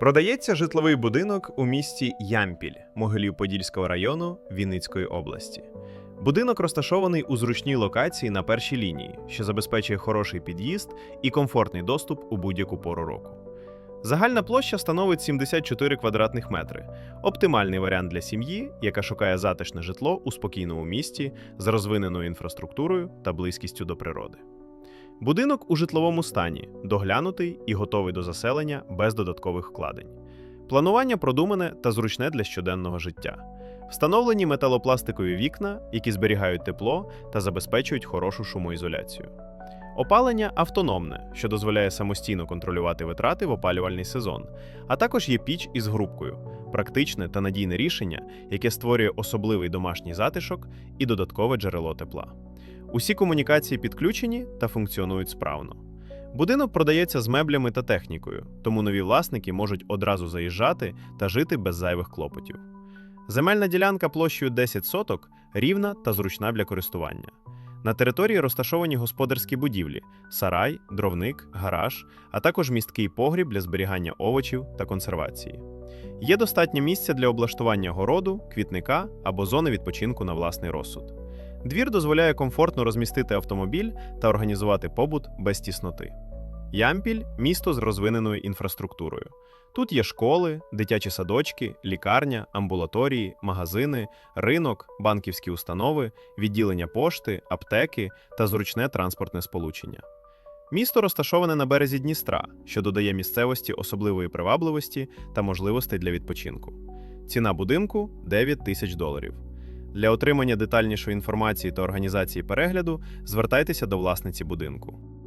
Продається житловий будинок у місті Ямпіль Могилів-Подільського району Вінницької області. Будинок розташований у зручній локації на першій лінії, що забезпечує хороший під'їзд і комфортний доступ у будь-яку пору року. Загальна площа становить 74 квадратних метри. Оптимальний варіант для сім'ї, яка шукає затишне житло у спокійному місті з розвиненою інфраструктурою та близькістю до природи. Будинок у житловому стані, доглянутий і готовий до заселення без додаткових вкладень. Планування продумане та зручне для щоденного життя. Встановлені металопластикові вікна, які зберігають тепло та забезпечують хорошу шумоізоляцію. Опалення автономне, що дозволяє самостійно контролювати витрати в опалювальний сезон, а також є піч із грубкою, практичне та надійне рішення, яке створює особливий домашній затишок і додаткове джерело тепла. Усі комунікації підключені та функціонують справно. Будинок продається з меблями та технікою, тому нові власники можуть одразу заїжджати та жити без зайвих клопотів. Земельна ділянка площею 10 соток рівна та зручна для користування. На території розташовані господарські будівлі: сарай, дровник, гараж, а також місткий погріб для зберігання овочів та консервації. Є достатньо місця для облаштування городу, квітника або зони відпочинку на власний розсуд. Двір дозволяє комфортно розмістити автомобіль та організувати побут без тісноти. Ямпіль місто з розвиненою інфраструктурою. Тут є школи, дитячі садочки, лікарня, амбулаторії, магазини, ринок, банківські установи, відділення пошти, аптеки та зручне транспортне сполучення. Місто розташоване на березі Дністра, що додає місцевості особливої привабливості та можливостей для відпочинку. Ціна будинку 9 тисяч доларів. Для отримання детальнішої інформації та організації перегляду звертайтеся до власниці будинку.